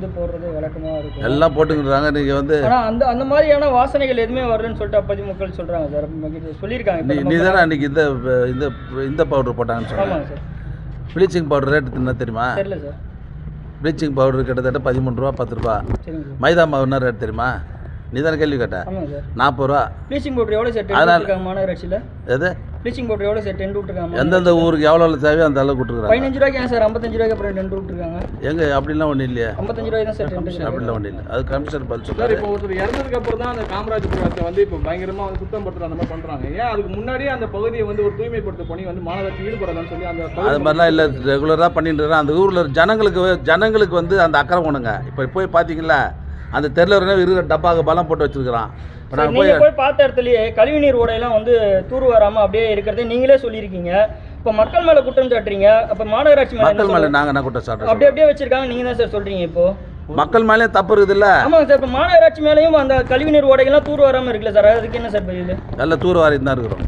வந்து போடுறது வழக்கமாக இருக்கும். எல்லாம் போட்டுக்கிறாங்க நீங்கள் வந்து ஆனால் அந்த அந்த மாதிரியான வாசனைகள் எதுவுமே வரலன்னு சொல்லிட்டு அப்போதைய மக்கள் சொல்கிறாங்க சார். சொல்லியிருக்காங்க நீ தானே அன்றைக்கி இந்த இந்த இந்த பவுடர் போட்டாங்கன்னு சொன்னாங்க சார். ப்ளீச்சிங் பவுடர் ரேட்டு என்ன தெரியுமா? தெரியல சார். ப்ளீச்சிங் பவுடர் கிட்டத்தட்ட பதிமூணு ரூபா பத்து ரூபா. மைதா மாவு என்ன ரேட் தெரியுமா? நீ தானே கேள்வி கேட்ட நாற்பது ரூபா. ப்ளீச்சிங் பவுடர் எவ்வளோ சார்? அதனால- மாநகராட்சியில்? எது? ப்ளீச்சிங் பவுடர் எவ்வளோ சார் டென் விட்டுருக்காங்க. எந்தெந்த ஊருக்கு எவ்வளோ எவ்வளோ தேவையோ அந்த அளவுக்கு விட்டுருக்குறாங்க. பதினஞ்சு ரூபாய்க்கு ஏன் சார் ஐம்பத்தஞ்சு ரூபாய்க்கு அப்புறம் டென் விட்டுருக்காங்க. எங்க? அப்படிலாம் ஒன்றும் இல்லையா. ஐம்பத்தஞ்சு ரூபாய் தான் சார் டென் அப்படிலாம் ஒன்றும் இல்லை. அது கமிஷனர் பதில் சார் சொல்றாரு. இப்போ ஒருத்தர் இறந்ததுக்கு அப்புறம் தான் அந்த காமராஜபுரத்தை வந்து இப்போ பயங்கரமா வந்து சுத்தம் படுத்துற அந்த மாதிரி பண்றாங்க. ஏன் அதுக்கு முன்னாடியே அந்த பகுதியை வந்து ஒரு தூய்மைப்படுத்த பணி வந்து மாநகராட்சி ஈடுபடலாம்னு சொல்லி அந்த அது மாதிரிலாம் இல்லை. ரெகுலராக பண்ணிட்டு. அந்த ஊரில் ஜனங்களுக்கு ஜனங்களுக்கு வந்து அந்த அக்கறை உணுங்க இப்போ போய் பார்த்தீங்களா? அந்த தெருல இருக்கிற டப்பாக்கு பலம் போட்டு வச்சிருக்கிறான். இப்போ போய் பார்த்த இடத்துலயே கழிவுநீர் ஓடையெல்லாம் வந்து தூர் வராமல் அப்படியே இருக்கிறதே நீங்களே சொல்லியிருக்கீங்க. இப்போ மக்கள் மேலே குற்றம் சாட்டுறீங்க. அப்போ மாநகராட்சி மேலே மக்கள் மேலே நாங்கள் என்ன குற்றம் அப்படி சாட்டுறோம் அப்படியே வச்சிருக்காங்க. நீங்கள் தான் சார் சொல்கிறீங்க இப்போ. மக்கள் மேலே தப்பு இருக்குதுல்ல? ஆமாங்க சார் இப்போ மாநகராட்சி மேலேயும் அந்த கழிவுநீர் ஓடைகள்லாம் தூர் வராமல் இருக்குல்ல சார் அதுக்கு என்ன சார் பதில்? நல்ல தூர் வாரி தான் இருக்கிறோம்.